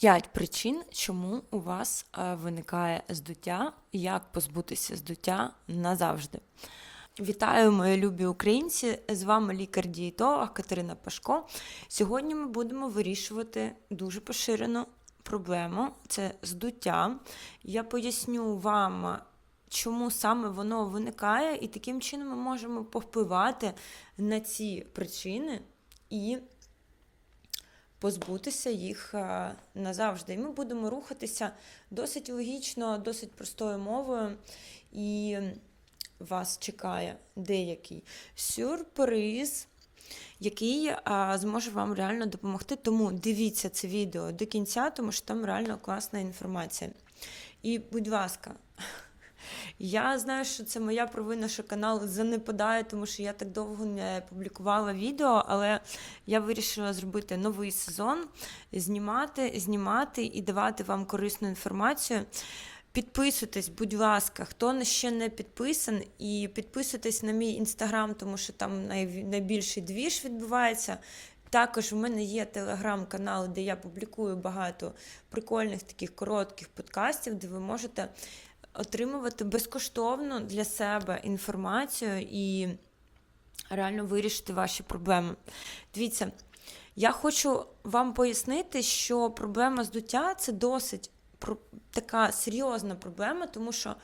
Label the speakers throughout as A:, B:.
A: П'ять причин, чому у вас е, виникає здуття, як позбутися здуття назавжди. Вітаю, мої любі українці! З вами лікар-дієтолог Катерина Пашко. Сьогодні ми будемо вирішувати дуже поширену проблему це здуття. Я поясню вам, чому саме воно виникає, і таким чином ми можемо повпливати на ці причини і позбутися їх е, назавжди. І ми будемо рухатися досить логічно, досить простою мовою. І вас чекає деякий сюрприз, який а, зможе вам реально допомогти. Тому дивіться це відео до кінця, тому що там реально класна інформація. І, будь ласка, я знаю, що це моя провина, що канал занепадає, тому що я так довго не публікувала відео, але я вирішила зробити новий сезон, знімати, знімати і давати вам корисну інформацію. Підписуйтесь, будь ласка, хто ще не підписан, і підписуйтесь на мій інстаграм, тому що там найбільший двіж відбувається. Також в мене є телеграм-канал, де я публікую багато прикольних таких коротких подкастів, де ви можете отримувати безкоштовно для себе інформацію і реально вирішити ваші проблеми. Дивіться, я хочу вам пояснити, що проблема здуття це досить така серйозна проблема, тому що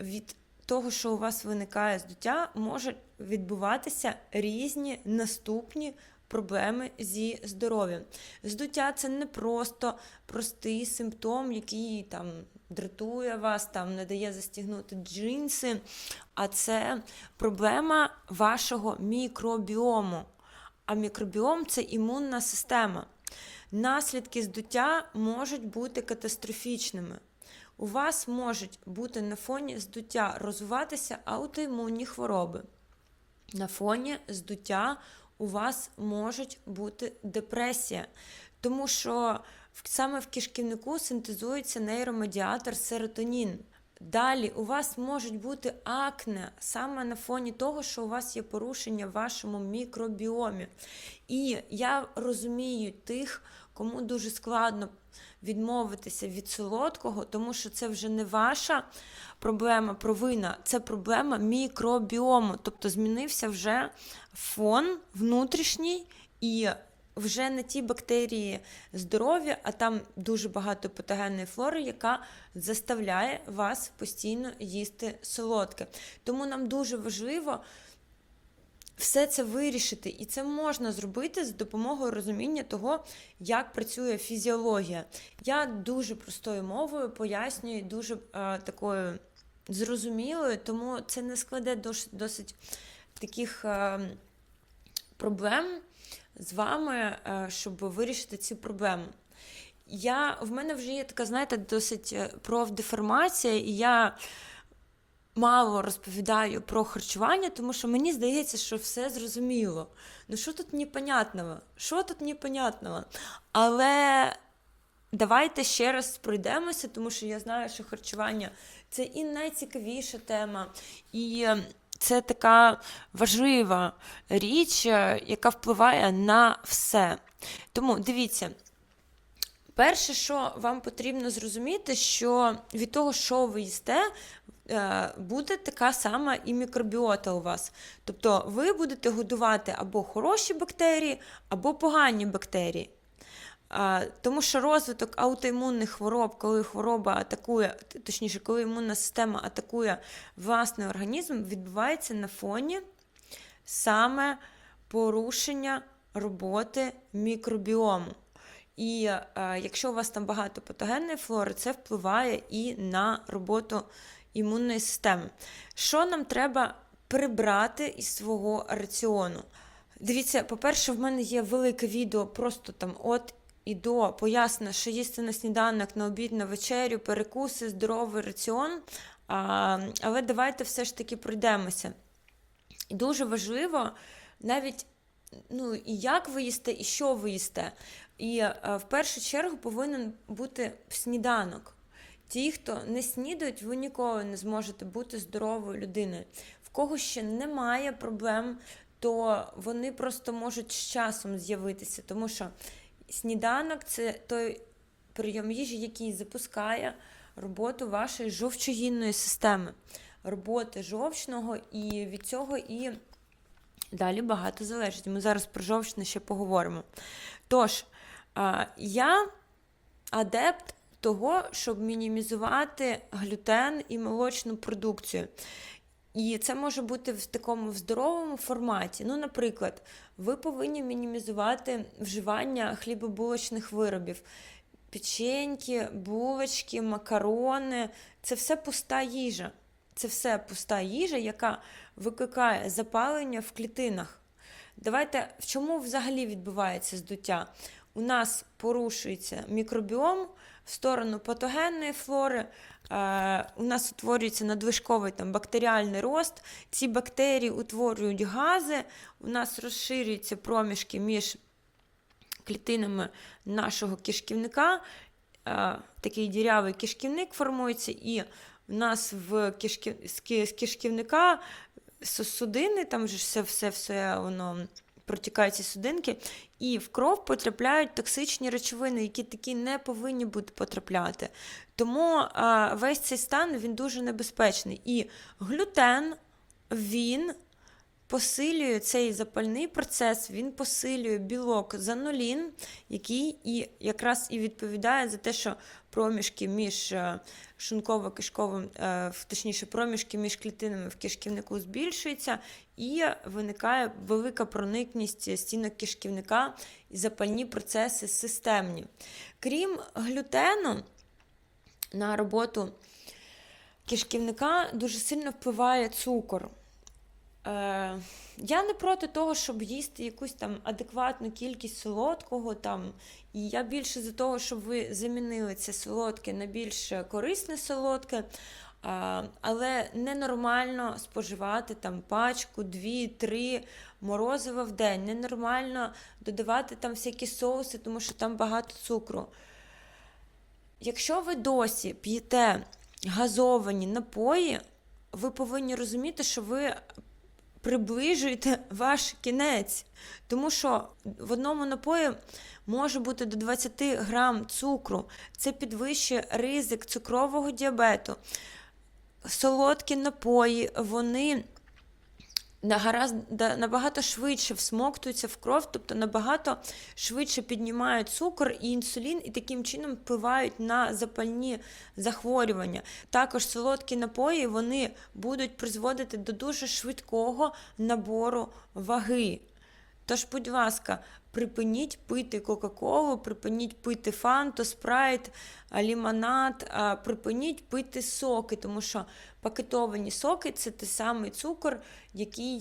A: від того, що у вас виникає здуття, можуть відбуватися різні наступні проблеми зі здоров'ям. Здуття це не просто простий симптом, який там дратує вас, там не дає застігнути джинси, а це проблема вашого мікробіому. А мікробіом це імунна система. Наслідки здуття можуть бути катастрофічними. У вас можуть бути на фоні здуття розвиватися аутоімунні хвороби. На фоні здуття у вас можуть бути депресія, тому що саме в кишківнику синтезується нейромедіатор серотонін. Далі у вас можуть бути акне саме на фоні того, що у вас є порушення в вашому мікробіомі. І я розумію тих, кому дуже складно відмовитися від солодкого, тому що це вже не ваша проблема, провина, це проблема мікробіому. Тобто змінився вже фон внутрішній і вже не ті бактерії здорові, а там дуже багато патогенної флори, яка заставляє вас постійно їсти солодке. Тому нам дуже важливо все це вирішити, і це можна зробити з допомогою розуміння того, як працює фізіологія. Я дуже простою мовою пояснюю, дуже е, такою зрозумілою, тому це не складе досить, досить таких е, проблем з вами, е, щоб вирішити ці проблеми. Я, в мене вже є така, знаєте, досить е, профдеформація, і я мало розповідаю про харчування, тому що мені здається, що все зрозуміло. Ну що тут непонятного? Що тут непонятного? Але давайте ще раз пройдемося, тому що я знаю, що харчування це і найцікавіша тема, і е, це така важлива річ, е, яка впливає на все. Тому дивіться. Перше, що вам потрібно зрозуміти, що від того, що ви їсте, е, буде така сама і мікробіота у вас. Тобто ви будете годувати або хороші бактерії, або погані бактерії. Тому що розвиток аутоімунних хвороб, коли хвороба атакує, точніше, коли імунна система атакує власний організм, відбувається на фоні саме порушення роботи мікробіому. І е, якщо у вас там багато патогенної флори, це впливає і на роботу імунної системи. Що нам треба прибрати із свого раціону? Дивіться, по-перше, в мене є велике відео, просто там от і до пояснено, що їсти на сніданок, на обід, на вечерю, перекуси, здоровий раціон. А, але давайте все ж таки пройдемося. І дуже важливо навіть ну, і як ви їсте, і що ви їсте. І е, в першу чергу повинен бути сніданок. Ті, хто не снідають, ви ніколи не зможете бути здоровою людиною. В кого ще немає проблем, то вони просто можуть з часом з'явитися, тому що сніданок це той прийом їжі, який запускає роботу вашої жовчогінної системи, роботи жовчного, і від цього і далі багато залежить. Ми зараз про жовчне ще поговоримо. Тож, я адепт того, щоб мінімізувати глютен і молочну продукцію. І це може бути в такому здоровому форматі. Ну, наприклад, ви повинні мінімізувати вживання хлібобулочних виробів. Печеньки, булочки, макарони це все пуста їжа. Це все пуста їжа, яка викликає запалення в клітинах. Давайте в чому взагалі відбувається здуття? У нас порушується мікробіом в сторону патогенної флори. Е, у нас утворюється надвижковий там, бактеріальний рост. Ці бактерії утворюють гази, у нас розширюються проміжки між клітинами нашого кишківника. Е, такий дірявий кишківник формується, і в нас в кишків... з ки- кишківника судини, там же все, все, все воно протікають ці судинки, і в кров потрапляють токсичні речовини, які такі не повинні бути потрапляти. Тому весь цей стан він дуже небезпечний. І глютен він посилює цей запальний процес, він посилює білок занулін, який і якраз і відповідає за те, що проміжки між е, шлунково-кишковим, е, точніше, проміжки між клітинами в кишківнику збільшуються, і виникає велика проникність стінок кишківника і запальні процеси системні. Крім глютену, на роботу кишківника дуже сильно впливає цукор. Е, я не проти того, щоб їсти якусь там адекватну кількість солодкого. Там, і я більше за того, щоб ви замінили це солодке на більш корисне солодке. Але ненормально споживати там пачку, дві, три морозива в день. Ненормально додавати там всякі соуси, тому що там багато цукру. Якщо ви досі п'єте газовані напої, ви повинні розуміти, що ви приближуєте ваш кінець. Тому що в одному напої може бути до 20 грам цукру. Це підвищує ризик цукрового діабету. Солодкі напої, вони набагато швидше всмоктуються в кров, тобто набагато швидше піднімають цукор і інсулін, і таким чином впливають на запальні захворювання. Також солодкі напої вони будуть призводити до дуже швидкого набору ваги. Тож, будь ласка, припиніть пити Кока-Колу, припиніть пити фанту, спрайт, лімонад, припиніть пити соки, тому що пакетовані соки це той самий цукор, який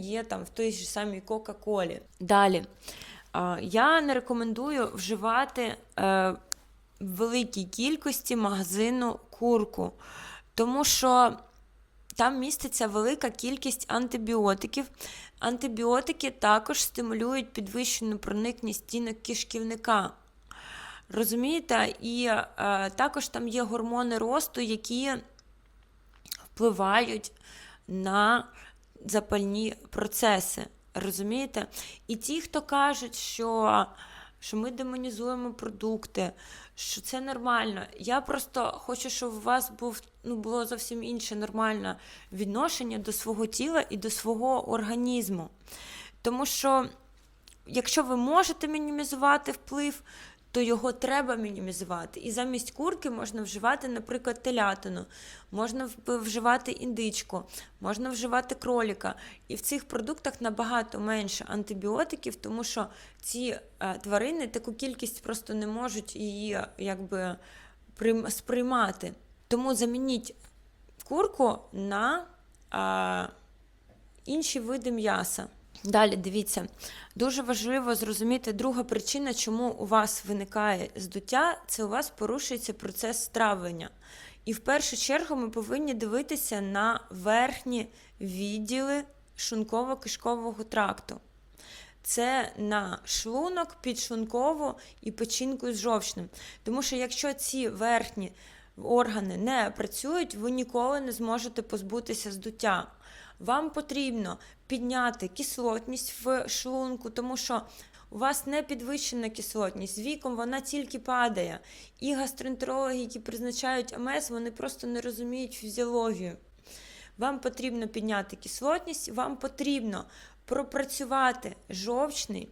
A: є- там в той ж самій Кока-Колі. Далі. Я не рекомендую вживати е, в великій кількості магазину курку, тому що там міститься велика кількість антибіотиків. Антибіотики також стимулюють підвищену проникність стінок кишківника. Розумієте? І е, також там є гормони росту, які впливають на запальні процеси. Розумієте? І ті, хто кажуть, що, що ми демонізуємо продукти, що це нормально. Я просто хочу, щоб у вас був, ну, було зовсім інше нормальне відношення до свого тіла і до свого організму. Тому що, якщо ви можете мінімізувати вплив, то його треба мінімізувати. І замість курки можна вживати, наприклад, телятину, можна вживати індичку, можна вживати кроліка. І в цих продуктах набагато менше антибіотиків, тому що ці е, тварини таку кількість просто не можуть її е, якби сприймати. Тому замініть курку на а, інші види м'яса. Далі дивіться, дуже важливо зрозуміти друга причина, чому у вас виникає здуття, це у вас порушується процес стравлення. І в першу чергу ми повинні дивитися на верхні відділи шлунково-кишкового тракту. Це на шлунок, підшлункову і печінку з жовчним. Тому що якщо ці верхні органи не працюють, ви ніколи не зможете позбутися здуття. Вам потрібно підняти кислотність в шлунку, тому що у вас не підвищена кислотність, з віком вона тільки падає. І гастроентерологи, які призначають АМС, вони просто не розуміють фізіологію. Вам потрібно підняти кислотність, вам потрібно пропрацювати жовчний,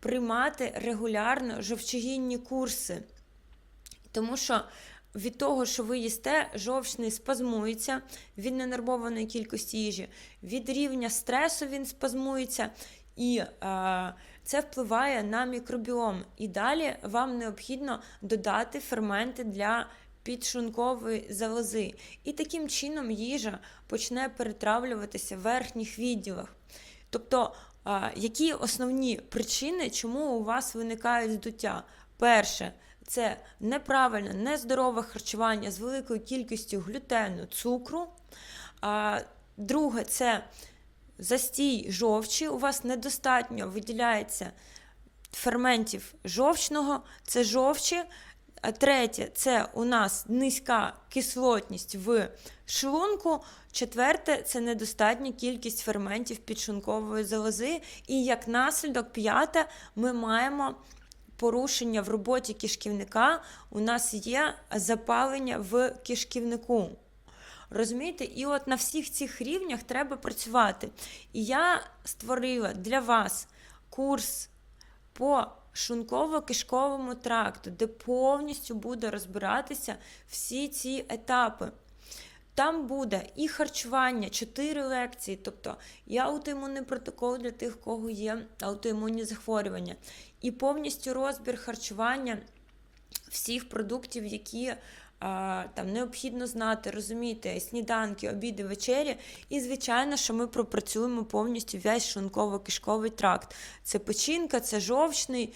A: приймати регулярно жовчогінні курси. Тому що від того, що ви їсте, жовчний спазмується від ненормованої кількості їжі, від рівня стресу він спазмується, і е, це впливає на мікробіом. І далі вам необхідно додати ферменти для підшлункової залози. І таким чином їжа почне перетравлюватися в верхніх відділах. Тобто, а, які основні причини, чому у вас виникають здуття? Перше, це неправильне, нездорове харчування з великою кількістю глютену, цукру. Друге, це застій жовчі. У вас недостатньо виділяється ферментів жовчного, це жовчі. А третє це у нас низька кислотність в шлунку. Четверте це недостатня кількість ферментів підшлункової залози. І як наслідок, п'яте, ми маємо порушення в роботі кишківника. У нас є запалення в кишківнику. Розумієте? І от на всіх цих рівнях треба працювати. І я створила для вас курс по шлунково-кишковому тракту, де повністю буде розбиратися всі ці етапи. Там буде і харчування, 4 лекції, тобто і аутоімунний протокол для тих, у кого є аутоімунні захворювання, і повністю розбір харчування всіх продуктів, які там необхідно знати, розуміти, сніданки, обіди, вечері. І, звичайно, що ми пропрацюємо повністю весь шлунково-кишковий тракт. Це печінка, це жовчний,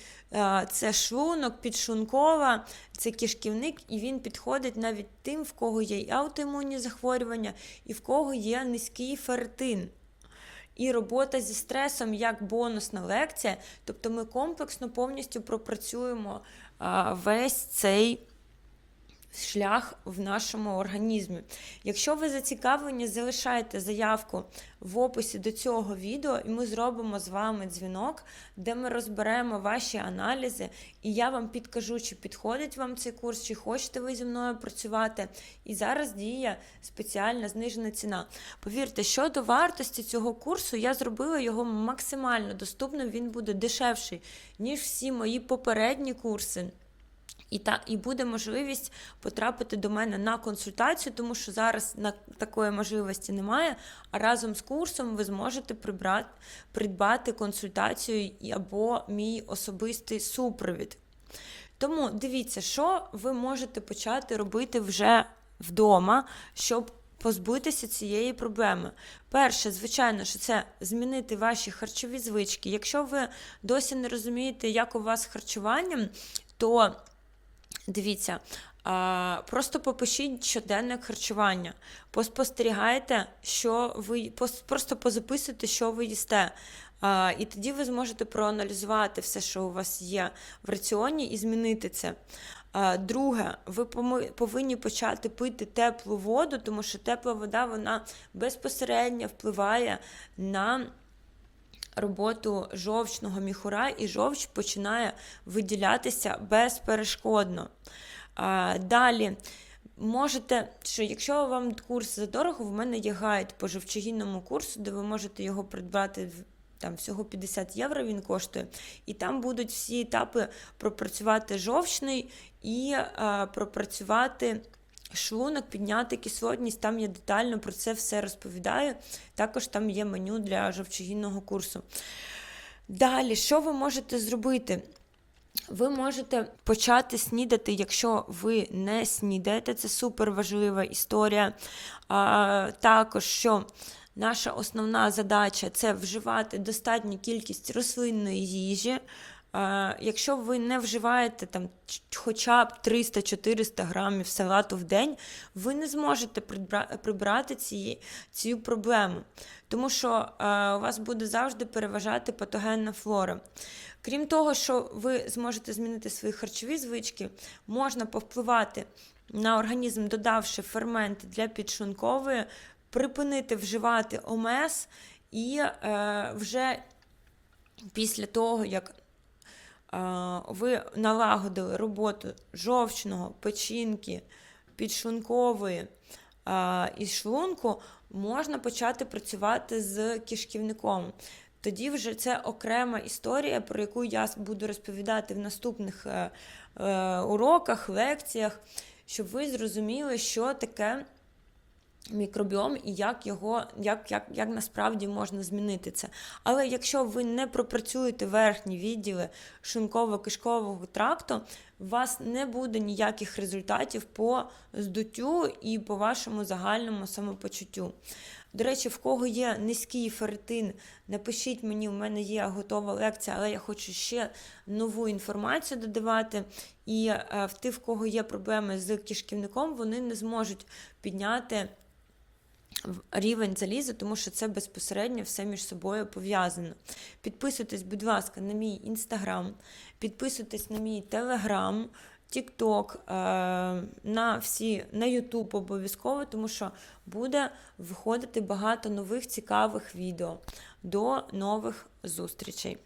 A: це шлунок, підшлункова, це кишківник, і він підходить навіть тим, в кого є і аутоімунні захворювання, і в кого є низький ферритин. І робота зі стресом як бонусна лекція, тобто ми комплексно повністю пропрацюємо весь цей шлях в нашому організмі. Якщо ви зацікавлені, залишайте заявку в описі до цього відео, і ми зробимо з вами дзвінок, де ми розберемо ваші аналізи, і я вам підкажу, чи підходить вам цей курс, чи хочете ви зі мною працювати. І зараз діє спеціальна знижена ціна. Повірте, щодо вартості цього курсу, я зробила його максимально доступним, він буде дешевший, ніж всі мої попередні курси. І та і буде можливість потрапити до мене на консультацію, тому що зараз на такої можливості немає. А разом з курсом ви зможете прибрати, придбати консультацію або мій особистий супровід. Тому дивіться, що ви можете почати робити вже вдома, щоб позбутися цієї проблеми. Перше, звичайно, що це змінити ваші харчові звички. Якщо ви досі не розумієте, як у вас з харчуванням, то Дивіться, просто попишіть щоденне харчування, поспостерігайте, що ви просто позаписуйте, що ви їсте. І тоді ви зможете проаналізувати все, що у вас є в раціоні, і змінити це. Друге, ви повинні почати пити теплу воду, тому що тепла вода вона безпосередньо впливає на роботу жовчного міхура, і жовч починає виділятися безперешкодно. Далі. Можете, що якщо вам курс задорого, в мене є гайд по жовчогінному курсу, де ви можете його придбати там всього 50 євро він коштує. І там будуть всі етапи пропрацювати жовчний і а, пропрацювати шлунок, підняти кислотність. Там я детально про це все розповідаю. Також там є меню для жовчогінного курсу. Далі, що ви можете зробити? Ви можете почати снідати, якщо ви не снідаєте, це супер важлива історія. А, також що наша основна задача це вживати достатню кількість рослинної їжі. Якщо ви не вживаєте там хоча б 300-400 грамів салату в день, ви не зможете прибрати ці, цю проблему, тому що у вас буде завжди переважати патогенна флора. Крім того, що ви зможете змінити свої харчові звички, можна повпливати на організм, додавши ферменти для підшлункової, припинити вживати ОМС і е, вже після того, як ви налагодили роботу жовчного, печінки, підшлункової і шлунку, можна почати працювати з кишківником. Тоді вже це окрема історія, про яку я буду розповідати в наступних е, е, уроках, лекціях, щоб ви зрозуміли, що таке мікробіом і як його, як, як, як насправді можна змінити це. Але якщо ви не пропрацюєте верхні відділи шлунково-кишкового тракту, у вас не буде ніяких результатів по здуттю і по вашому загальному самопочуттю. До речі, в кого є низький ферритин, напишіть мені, у мене є готова лекція, але я хочу ще нову інформацію додавати. І е, в тих, в кого є проблеми з кишківником, вони не зможуть підняти рівень заліза, тому що це безпосередньо все між собою пов'язано. Підписуйтесь, будь ласка, на мій інстаграм, підписуйтесь на мій телеграм, Тікток, на всі на Ютуб обов'язково, тому що буде виходити багато нових цікавих відео. До нових зустрічей!